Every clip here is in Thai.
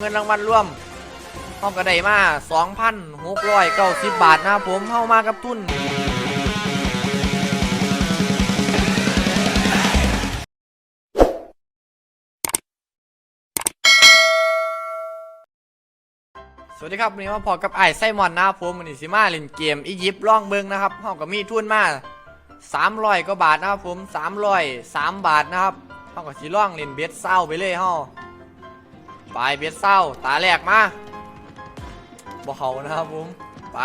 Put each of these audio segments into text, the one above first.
เงินรางวัลรวมห้องกระไดมา2,690 บาทนะครับผมเข้ามากับทุน สวัสดีครับวันนี้มาพอกับไอ้ไซมอนนะครับผมวันนี้สิมาเล่นเกมอียิปต์ล่องเบิงนะครับห้องก็มีทุนมา300กว่าบาทนะครับผม303บาทนะครับห้องก็สิล่องเล่นเบสเศร้าไปเลยห้อ ไปเบียดเศร้าตาแรกมาบอกเขานะครับผมไป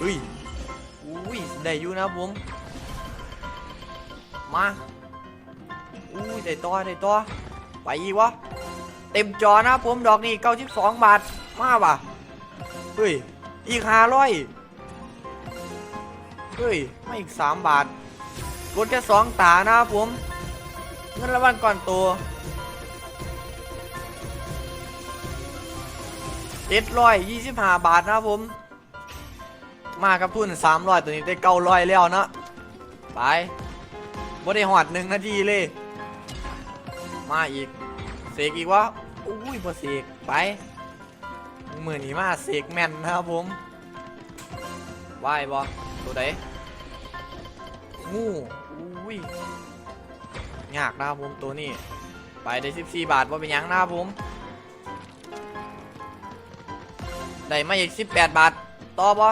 อุ้ยอุ้ยได้อยู่นะผมมาอุ้ยได้ตัวได้ตัวไปอีกวะเต็มจอนะผมดอกนี้92บาทมาว่ะเฮ้ยอีก500เฮ้ยไม่อีก3บาทกดแค่2ตานะครับผมเงินรางวัลก่อนตัว เจ็ดร้อยยี่สิบห้าบาทนะผม มากับทุนสามร้อยตัวนี้ได้เก้าร้อยแล้วนะไปบ่ได้หอดหนึ่งนาทีเลย มาอีก เสกอีกวะอุ้ยบ่เสกไปมือนี้มาเสกแม่นนะครับผมไหวบ่ตัวใดงูอุ้ยยากนะครับผมตัวนี้ ไปได้ 14 บาทว่าเป็นยังนะครับผม ได้มาอีก18บาทต่อบ่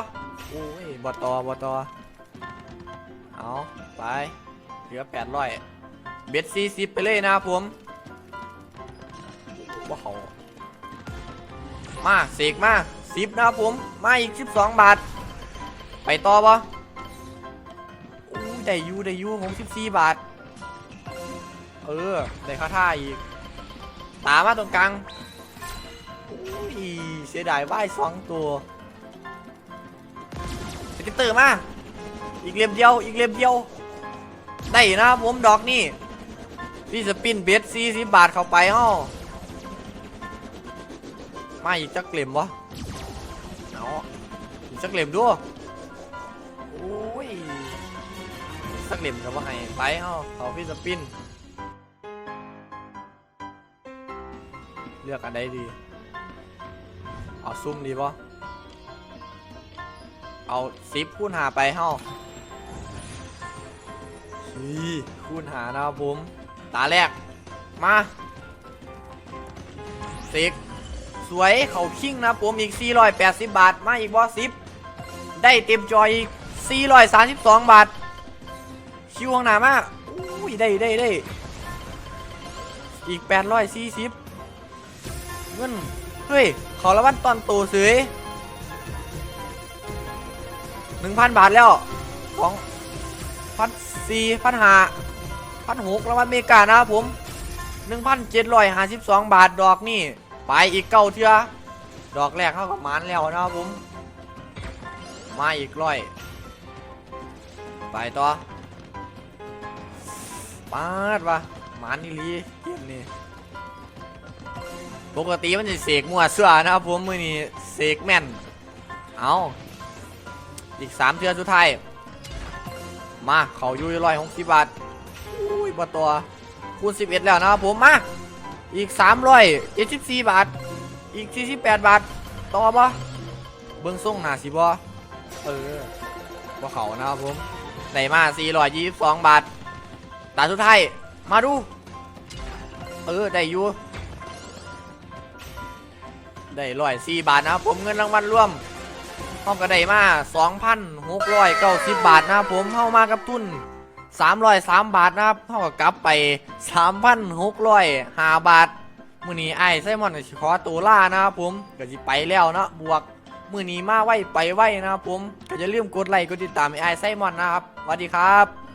โอ้ยบ่ต่อบ่ต่อเอาไปเหลือ800เบ็ด40ไปเลยนะผมว้าวมาเสกมา10นะผมมาอีก12บาท ไปต่อบ่โอ้ได้ยูได้ยูผม14บาท เออได้ค่าท่าอีกตามาตรงกลาง อุ้ยเสียดายว่ายสองตัวสกิตเตอร์มา อีกเล่มเดียว อีกเล่มเดียว ได้นะผมดอกนี่พี่สปินเบสสี่สิบบาทเข้าไปฮ่อมาอีกจักเล่มวะเอาอีกจักเล่มด้วยโอ้ยสักเล่มกับว่าไงไปฮ่อเขาพี่สปิน เลือกอันใดดี เอาซุ่มดีปะเอาซิปคูณหาไปเฮ้าสี่คูณหานะครับผม ตาแรก มาสิกสวยเขาคิงนะผมอีก 480 บาท มาอีกบอสิบได้เต็มจอยอีก 432 บาท คิวข้างหน้ามาอุ้ยได้ได้ได้อีก 840 เงิน เฮ้ย ขอละวันตอนโตสวยหนึ่งพันบาทแล้วสองพันสี่พันห้าพันหกละวันเมกานะครับผมหนึ่งพันเจ็ดร้อยห้าสิบสองบาทดอกนี่ ไปอีกเก้าเทือดอกแรกเข้ากับมันแล้วนะครับผม มาอีกร้อย ไปต่อปาดวะมันนี่ลีเกมนี่ ปกติมันจะเสกมั่วเสื้อนะครับผมมือนี้เสกแม่น เอาอีกสามเทือสุดท้าย มาเขาอยู่ร้อยหกสิบบาทอุ้ยบตัวคูณสิบเอ็ดแล้วนะครับผมมาอีกสามร้อยเจ็ดสิบสี่บาท อีกสี่สิบแปดบาท ต่อบ่เบิ้องส่งหนาสิบ่เออบ่เขานะครับผมได้มาสี่ร้อยยี่สิบสองบาทตาสุดท้ายมาดู เออ ได้อยู่ ได้ร้อยสี่บาทนะครับผมเงินรางวัลรวมห้องก็ได้มา2,690บบาทนะครับผมเข้ามากับทุน303บาทนะครับเท่ากับกลับไป3,605บาทมือนี้ไอ้ไซมอนก็สิขอตัวล่านะครับผมก็สิไปแล้วนะบวกมือนี้มาไวไปไวนะครับผมก็อย่าลืมกดไลค์กดติดตามไอ้ไซมอนนะครับสวัสดีครับ